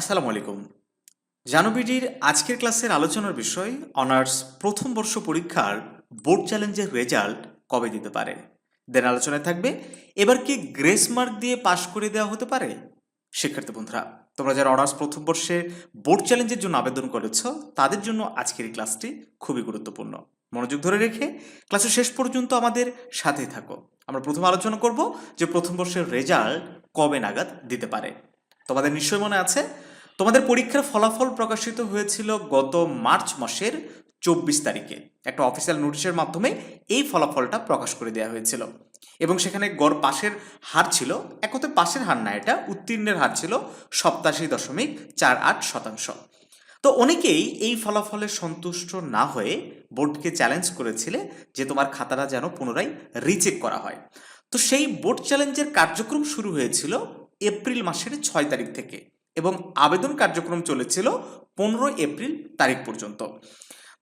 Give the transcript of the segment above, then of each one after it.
আসসালামু আলাইকুম। জানবিডির আজকের ক্লাসের আলোচনার বিষয়, অনার্স প্রথম বর্ষ পরীক্ষার বোর্ড চ্যালেঞ্জের রেজাল্ট কবে দিতে পারে? দেন আলোচনায় থাকবে, এবার কি গ্রেস মার্ক দিয়ে পাশ করে দেওয়া হতে পারে? শিক্ষার্থী বন্ধুরা, তোমরা যারা অনার্স প্রথম বর্ষে বোর্ড চ্যালেঞ্জের জন্য আবেদন করেছ, তাদের জন্য আজকের এই ক্লাসটি খুবই গুরুত্বপূর্ণ। মনোযোগ ধরে রেখে ক্লাসের শেষ পর্যন্ত আমাদের সাথে থাকো। আমরা প্রথম আলোচনা করব যে প্রথম বর্ষের রেজাল্ট কবে নাগাদ দিতে পারে। তোমাদের নিশ্চয় মনে আছে তোমাদের পরীক্ষার ফলাফল প্রকাশিত হয়েছিল গত মার্চ মাসের চব্বিশ তারিখে। একটা অফিসিয়াল নোটিশের মাধ্যমে এই ফলাফলটা প্রকাশ করে দেওয়া হয়েছিল। এবং সেখানে গড় পাশের হার ছিল এক কথায় পাশের হার না, এটা উত্তীর্ণের হার ছিল সপ্তাশি দশমিক চার আট শতাংশ। তো অনেকেই এই ফলাফলে সন্তুষ্ট না হয়ে বোর্ডকে চ্যালেঞ্জ করেছিলে যে তোমার খাতাটা যেন পুনরায় রিচেক করা হয়। তো সেই বোর্ড চ্যালেঞ্জের কার্যক্রম শুরু হয়েছিল এপ্রিল মাসের ছয় তারিখ থেকে। এবং আবেদন কার্যক্রম চলেছিল পনেরো এপ্রিল তারিখ পর্যন্ত।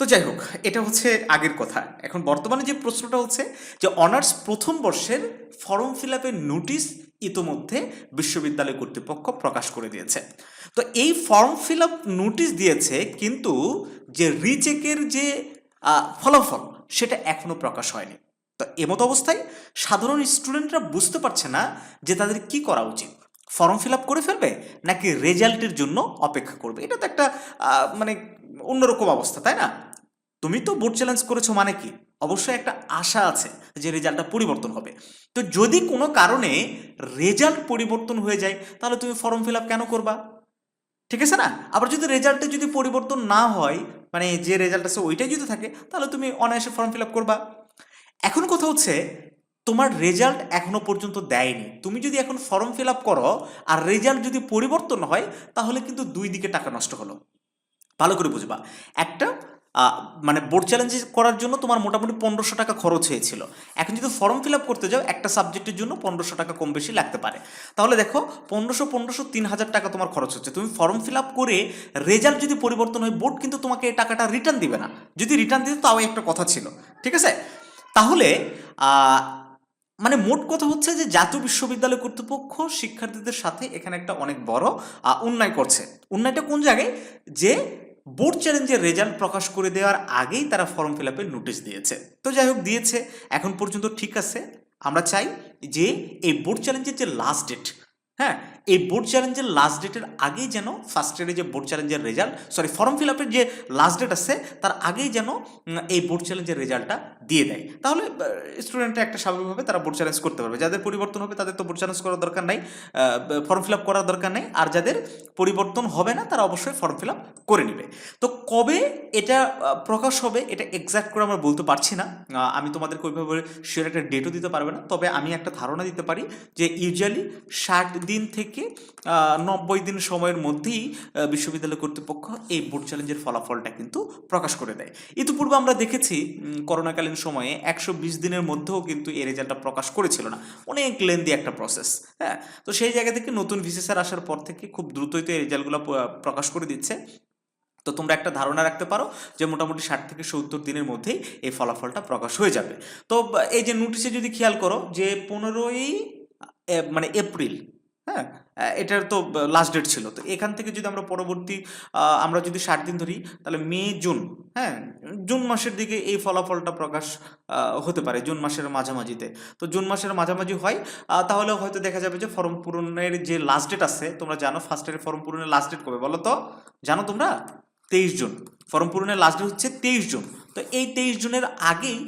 তো যাই হোক, এটা হচ্ছে আগের কথা। এখন বর্তমানে যে প্রশ্নটা হচ্ছে যে অনার্স প্রথম বর্ষের ফর্ম ফিল আপের নোটিশ ইতোমধ্যে বিশ্ববিদ্যালয় কর্তৃপক্ষ প্রকাশ করে দিয়েছে। তো এই ফর্ম ফিল আপ নোটিশ দিয়েছে কিন্তু যে রিচেকের যে ফলাফল সেটা এখনও প্রকাশ হয়নি। তো এমতো অবস্থায় সাধারণ স্টুডেন্টরা বুঝতে পারছে না যে তাদের কি করা উচিত। ফর্ম ফিল আপ করে ফেলবে? নাকি রেজাল্টের জন্য অপেক্ষা করবে? এটা তো একটা মানে অন্যরকম অবস্থা, তাই না? তুমি তো বোর্ড চ্যালেঞ্জ করেছ মানে কি? অবশ্যই একটা আশা আছে যে রেজাল্টটা পরিবর্তন হবে। তো যদি কোনো কারণে রেজাল্ট পরিবর্তন হয়ে যায়, তাহলে তুমি ফর্ম ফিল আপ কেন করবা? ঠিক আছে না? আবার যদি রেজাল্টে যদি পরিবর্তন না হয় মানে যে রেজাল্ট আছে ওইটাই যদি থাকে, তাহলে তুমি অনায়াসে ফর্ম ফিল আপ করবা। এখন কথা হচ্ছে তোমার রেজাল্ট এখনও পর্যন্ত দেয়নি। তুমি যদি এখন ফর্ম ফিল আপ করো আর রেজাল্ট যদি পরিবর্তন হয়, তাহলে কিন্তু দুই দিকে টাকা নষ্ট হলো। ভালো করে বুঝবা। একটা মানে বোর্ড চ্যালেঞ্জ করার জন্য তোমার মোটামুটি পনেরোশো টাকা খরচ হয়েছিল। এখন যদি ফর্ম ফিল আপ করতে যাও, একটা সাবজেক্টের জন্য পনেরোশো টাকা কম বেশি লাগতে পারে। তাহলে দেখো, পনেরোশো পনেরোশো, তিন হাজার টাকা তোমার খরচ হচ্ছে। তুমি ফর্ম ফিল আপ করে রেজাল্ট যদি পরিবর্তন হয় বোর্ড কিন্তু তোমাকে এই টাকাটা রিটার্ন দিবে না। যদি রিটার্ন দিতে, তাও একটা কথা ছিল। ঠিক আছে? তাহলে মানে মোট কথা হচ্ছে যে জাতীয় বিশ্ববিদ্যালয় কর্তৃপক্ষ শিক্ষার্থীদের সাথে এখানে একটা অনেক বড় অন্যায় করছে। অন্যায়টা কোন জায়গায়? যে বোর্ড চ্যালেঞ্জের রেজাল্ট প্রকাশ করে দেওয়ার আগেই তারা ফর্ম ফিল আপের নোটিশ দিয়েছে। তো যাই হোক, দিয়েছে। এখন পর্যন্ত ঠিক আছে। আমরা চাই যে এই বোর্ড চ্যালেঞ্জের যে লাস্ট ডেট হ্যাঁ এই বোর্ড চ্যালেঞ্জের লাস্ট ডেটের আগেই যেন ফার্স্ট ইয়ারে যে বোর্ড চ্যালেঞ্জের রেজাল্ট সরি ফর্ম ফিল আপের যে লাস্ট ডেট আছে, তার আগেই যেন এই বোর্ড চ্যালেঞ্জের রেজাল্টটা দিয়ে দেয়। তাহলে স্টুডেন্টরা একটা স্বাভাবিকভাবে তারা বোর্ড চ্যালেঞ্জ করতে পারবে। যাদের পরিবর্তন হবে, তাদের তো বোর্ড চ্যালেঞ্জ করার দরকার নাই ফর্ম ফিল আপ করার দরকার নেই, আর যাদের পরিবর্তন হবে না, তারা অবশ্যই ফর্ম ফিল আপ করে নেবে। তো কবে এটা প্রকাশ হবে, এটা এক্স্যাক্ট করে আমরা বলতে পারছি না। আমি তোমাদেরকে ওইভাবে শিওর একটা ডেটও দিতে পারবে না, তবে আমি একটা ধারণা দিতে পারি যে ইউজুয়ালি ষাট দিন থেকে আহ, নব্বই দিন সময়ের মধ্যেই বিশ্ববিদ্যালয় কর্তৃপক্ষ এই বোর্ড চ্যালেঞ্জের ফলাফলটা কিন্তু প্রকাশ করে দেয়। ইতিপূর্বে আমরা দেখেছি করোনাকালীন সময়ে একশো বিশ দিনের মধ্যেও কিন্তু এই রেজাল্টটা প্রকাশ করেছিল না। অনেক লেন্দি একটা প্রসেস হ্যাঁ? তো সেই জায়গা থেকে নতুন ভিসিসার আসার পর থেকে খুব দ্রুতই তো এই রেজাল্টগুলো প্রকাশ করে দিচ্ছে। তো তোমরা একটা ধারণা রাখতে পারো যে মোটামুটি ষাট থেকে সত্তর দিনের মধ্যেই এই ফলাফলটা প্রকাশ হয়ে যাবে। তো এই যে নোটিশে যদি খেয়াল করো যে পনেরোই মানে এপ্রিল হ্যাঁ এটার তো লাস্ট ডেট ছিল। তো এখান থেকে যদি আমরা পরবর্তী আমরা যদি ষাট দিন ধরি, তাহলে মে, জুন হ্যাঁ জুন মাসের দিকে এই ফলাফলটা প্রকাশ হতে পারে, জুন মাসের মাঝামাঝিতে। তো জুন মাসের মাঝামাঝি হয় তাহলে হয়তো দেখা যাবে যে ফর্ম পূরণের যে লাস্ট ডেট আছে, তোমরা জানো ফার্স্ট ইয়ারের ফর্ম পূরণের লাস্ট ডেট কবে? বলো তো? জানো তোমরা? তেইশ জুন। ফর্ম পূরণের লাস্ট ডেট হচ্ছে তেইশ জুন। তো এই তেইশ জুনের আগেই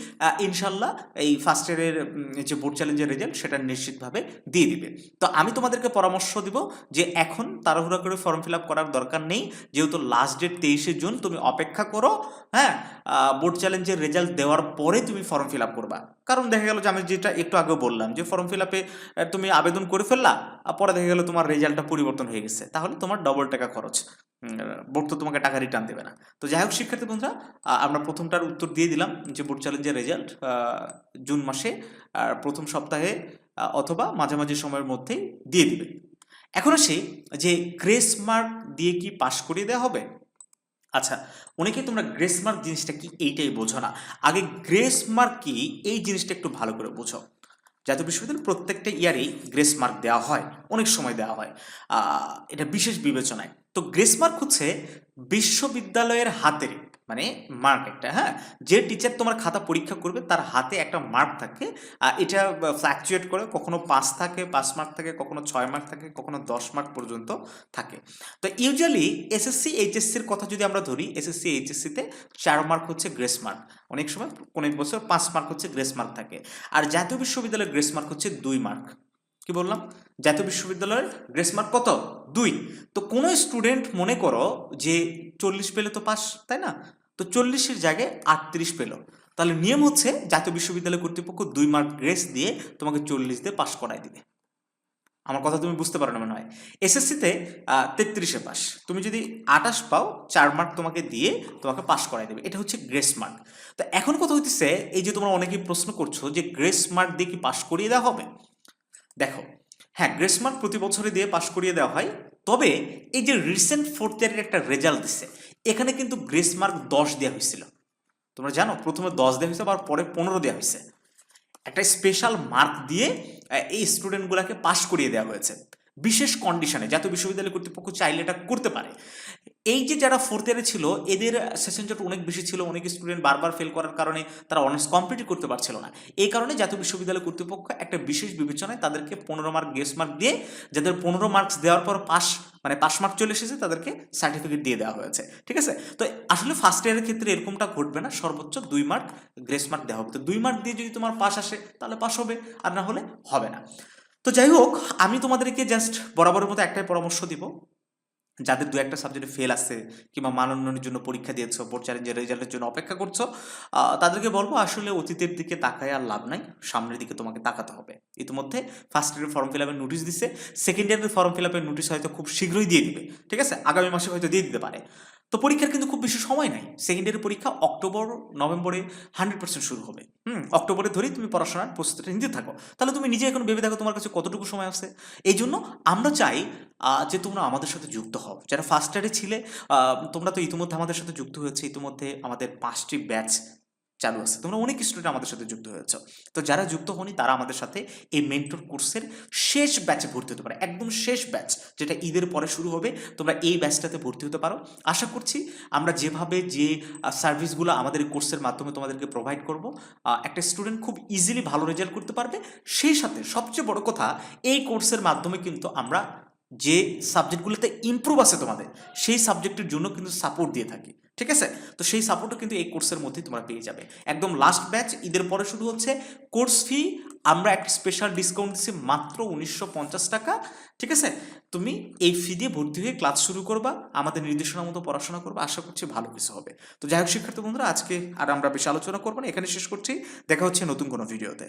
ইনশাল্লাহ এই ফার্স্ট ইয়ারের যে বোর্ড চ্যালেঞ্জের রেজাল্ট সেটা নিশ্চিতভাবে দিয়ে দিবে। তো আমি তোমাদেরকে পরামর্শ দিব যে এখন তাড়াহুড়া করে ফর্ম ফিল আপ করার দরকার নেই। যেহেতু লাস্ট ডেট তেইশে জুন, তুমি অপেক্ষা করো হ্যাঁ বোর্ড চ্যালেঞ্জের রেজাল্ট দেওয়ার পরে তুমি ফর্ম ফিল আপ করবা। কারণ দেখা গেল যে আমি যেটা একটু আগে বললাম যে ফর্ম ফিল আপে তুমি আবেদন করে ফেললা পরে দেখা গেল তোমার রেজাল্টটা পরিবর্তন হয়ে গেছে। তাহলে তোমার ডবল টাকা খরচ। বোর্ড তো তোমাকে টাকা রিটার্ন দেবে না। তো যাই হোক, শিক্ষার্থী বন্ধুরা আমরা প্রথমটার উত্তর দিয়ে দিলাম যে বোর্ড চ্যালেঞ্জের রেজাল্ট জুন মাসে, আর প্রথম সপ্তাহে অথবা মাঝামাঝি সময়ের মধ্যেই দিয়ে দিবে। এখন আসি যে গ্রেস মার্ক দিয়ে কি পাশ করিয়ে দেওয়া হবে? আচ্ছা অনেকেই তোমরা গ্রেস মার্ক জিনিসটা কি এইটাই বোঝো না। আগে গ্রেস মার্ক কি, এই জিনিসটা একটু ভালো করে বোঝো। জাতীয় বিশ্ববিদ্যালয় প্রত্যেকটা ইয়ারেই গ্রেস মার্ক দেওয়া হয়, অনেক সময় দেওয়া হয়। এটা বিশেষ বিবেচনায়। তো গ্রেসমার্ক হচ্ছে বিশ্ববিদ্যালয়ের হাতের মানে মার্ক একটা হ্যাঁ? যে টিচার তোমার খাতা পরীক্ষা করবে, তার হাতে একটা মার্ক থাকে। আর এটা ফ্ল্যাকচুয়েট করে, কখনো পাঁচ থাকে, পাঁচ মার্ক থাকে, কখনো ছয় মার্ক থাকে, কখনো দশ মার্ক পর্যন্ত থাকে। তো ইউজুয়ালি এসএসসি এইচএসসির কথা যদি আমরা ধরি এসএসসি এইচএসসিতে চার মার্ক হচ্ছে গ্রেস মার্ক। অনেক সময়, অনেক বছর পাঁচ মার্ক হচ্ছে গ্রেস মার্ক থাকে। আর জাতীয় বিশ্ববিদ্যালয়ের গ্রেস মার্ক হচ্ছে দুই মার্ক। কি বললাম? জাতীয় বিশ্ববিদ্যালয়ের গ্রেস মার্ক কত? দুই। তো কোনো স্টুডেন্ট মনে করো যে চল্লিশ পেলে তো পাস, তাই না? তো চল্লিশের জায়গায় আটত্রিশ পেল। তাহলে নিয়ম হচ্ছে জাতীয় বিশ্ববিদ্যালয় কর্তৃপক্ষ দুই মার্ক গ্রেস দিয়ে তোমাকে চল্লিশ দিয়ে পাস করাই দিবে। আমার কথা তুমি বুঝতে পারো না মনে হয়। এসএসসিতে তেত্রিশে পাস। তুমি যদি আটাশ পাও, চার মার্ক তোমাকে দিয়ে তোমাকে পাস করাই দেবে। এটা হচ্ছে গ্রেস মার্ক তো এখন কথা হইতেছে, এই যে তোমরা অনেকেই প্রশ্ন করছ যে গ্রেস মার্ক দিয়ে কি পাস করিয়ে দেওয়া হবে? দেখো হ্যাঁ গ্রেসমার্ক প্রতি বছরে দিয়ে পাশ করিয়ে দেওয়া হয়, তবে এই যে রিসেন্ট ফোর্থ ইয়ারের একটা রেজাল্ট দিছে, এখানে কিন্তু গ্রেসমার্ক দশ দেওয়া হয়েছিল। তোমরা জানো, প্রথমে দশ দেওয়া হয়েছে, আবার পরে পনেরো দেওয়া হয়েছে। একটা স্পেশাল মার্ক দিয়ে এই স্টুডেন্টগুলোকে পাশ করিয়ে দেওয়া হয়েছে। বিশেষ কন্ডিশনে জাতীয় বিশ্ববিদ্যালয় কর্তৃপক্ষ চাইলে এটা করতে পারে। এই যে যারা ফোর্থ ইয়ারে ছিল, এদের সেশন জট অনেক বেশি ছিল, অনেক স্টুডেন্ট বারবার ফেল করার কারণে তারা অনার্স কমপ্লিট করতে পারছিল না। এই কারণে জাতীয় বিশ্ববিদ্যালয় কর্তৃপক্ষ একটা বিশেষ বিবেচনায় তাদেরকে পনেরো মার্ক গেস মার্ক দিয়ে, যাদের পনেরো মার্কস দেওয়ার পর পাস মানে পাস মার্ক চলে এসেছে, তাদেরকে সার্টিফিকেট দিয়ে দেওয়া হয়েছে। ঠিক আছে? তো আসলে ফার্স্ট ইয়ারের ক্ষেত্রে এরকমটা ঘটবে না। সর্বোচ্চ দুই মার্ক গ্রেস মার্ক দেওয়া হবে। তো দুই মার্ক দিয়ে যদি তোমার পাস আসে, তাহলে পাস হবে, আর না হলে হবে না। তো যাই হোক আমি তোমাদেরকে জাস্ট বরাবরের মতো একটাই পরামর্শ দিব। যাদের দু একটা সাবজেক্টে ফেল আসছে কিংবা মানোন্নয়নের জন্য পরীক্ষা দিয়েছ বোর্ড চ্যালেঞ্জের রেজাল্টের জন্য অপেক্ষা করছ তাদেরকে বলব আসলে অতীতের দিকে তাকায় আর লাভ নাই, সামনের দিকে তোমাকে তাকাতে হবে। ইতিমধ্যে ফার্স্ট ইয়ারের ফর্ম ফিল আপের নোটিশ দিছে সেকেন্ড ইয়ারের ফর্ম ফিল আপের নোটিশ হয়তো খুব শীঘ্রই দিয়ে দিবে, ঠিক আছে? আগামী মাসে হয়তো দিয়ে দিতে পারে। তো পরীক্ষার কিন্তু খুব বেশি সময় নাই। সেকেন্ড ইয়ারের পরীক্ষা অক্টোবর নভেম্বরে হান্ড্রেড পার্সেন্ট শুরু হবে। হুম অক্টোবরে ধরেই তুমি পড়াশোনার প্রস্তুতিটা নিতে থাকো। তাহলে তুমি নিজে এখন ভেবে দেখো তোমার কাছে কতটুকু সময় আছে। এই জন্য আমরা চাই যে তোমরা আমাদের সাথে যুক্ত হও। যারা ফার্স্ট ইয়ারে ছিলে তোমরা তো ইতিমধ্যে আমাদের সাথে যুক্ত হয়েছে। ইতিমধ্যে আমাদের পাঁচটি ব্যাচ চালু আছে। তোমরা অনেক স্টুডেন্ট আমাদের সাথে যুক্ত হয়েছ। তো যারা যুক্ত হনি তারা আমাদের সাথে এই মেন্টর কোর্সের শেষ ব্যাচে ভর্তি হতে পারে। একদম শেষ ব্যাচ যেটা ঈদের পরে শুরু হবে, তোমরা এই ব্যাচটাতে ভর্তি হতে পারো। আশা করছি আমরা যেভাবে যে সার্ভিসগুলো আমাদের কোর্সের মাধ্যমে তোমাদেরকে প্রোভাইড করব একটা স্টুডেন্ট খুব ইজিলি ভালো রেজাল্ট করতে পারবে। সেই সাথে সবচেয়ে বড় কথা, এই কোর্সের মাধ্যমে কিন্তু আমরা যে সাবজেক্টগুলোতে ইমপ্রুভ আছে তোমাদের, সেই সাবজেক্টের জন্য কিন্তু সাপোর্ট দিয়ে থাকি। ঠিক আছে? তো সেই সাপোর্টও কিন্তু এই কোর্সের মধ্যেই তোমরা পেয়ে যাবে। একদম লাস্ট ব্যাচ ঈদের পরে শুরু হচ্ছে। কোর্স ফি আমরা একটা স্পেশাল ডিসকাউন্ট দিচ্ছি মাত্র উনিশশো পঞ্চাশ টাকা, ঠিক আছে? তুমি এই ফি দিয়ে ভর্তি হয়ে ক্লাস শুরু করবা, আমাদের নির্দেশনা মতো পড়াশোনা করবা, আশা করছি ভালো কিছু হবে। তো যাই হোক, শিক্ষার্থী বন্ধুরা, আজকে আর আমরা বেশি আলোচনা করব না এখানে শেষ করছি। দেখা হচ্ছে নতুন কোনো ভিডিওতে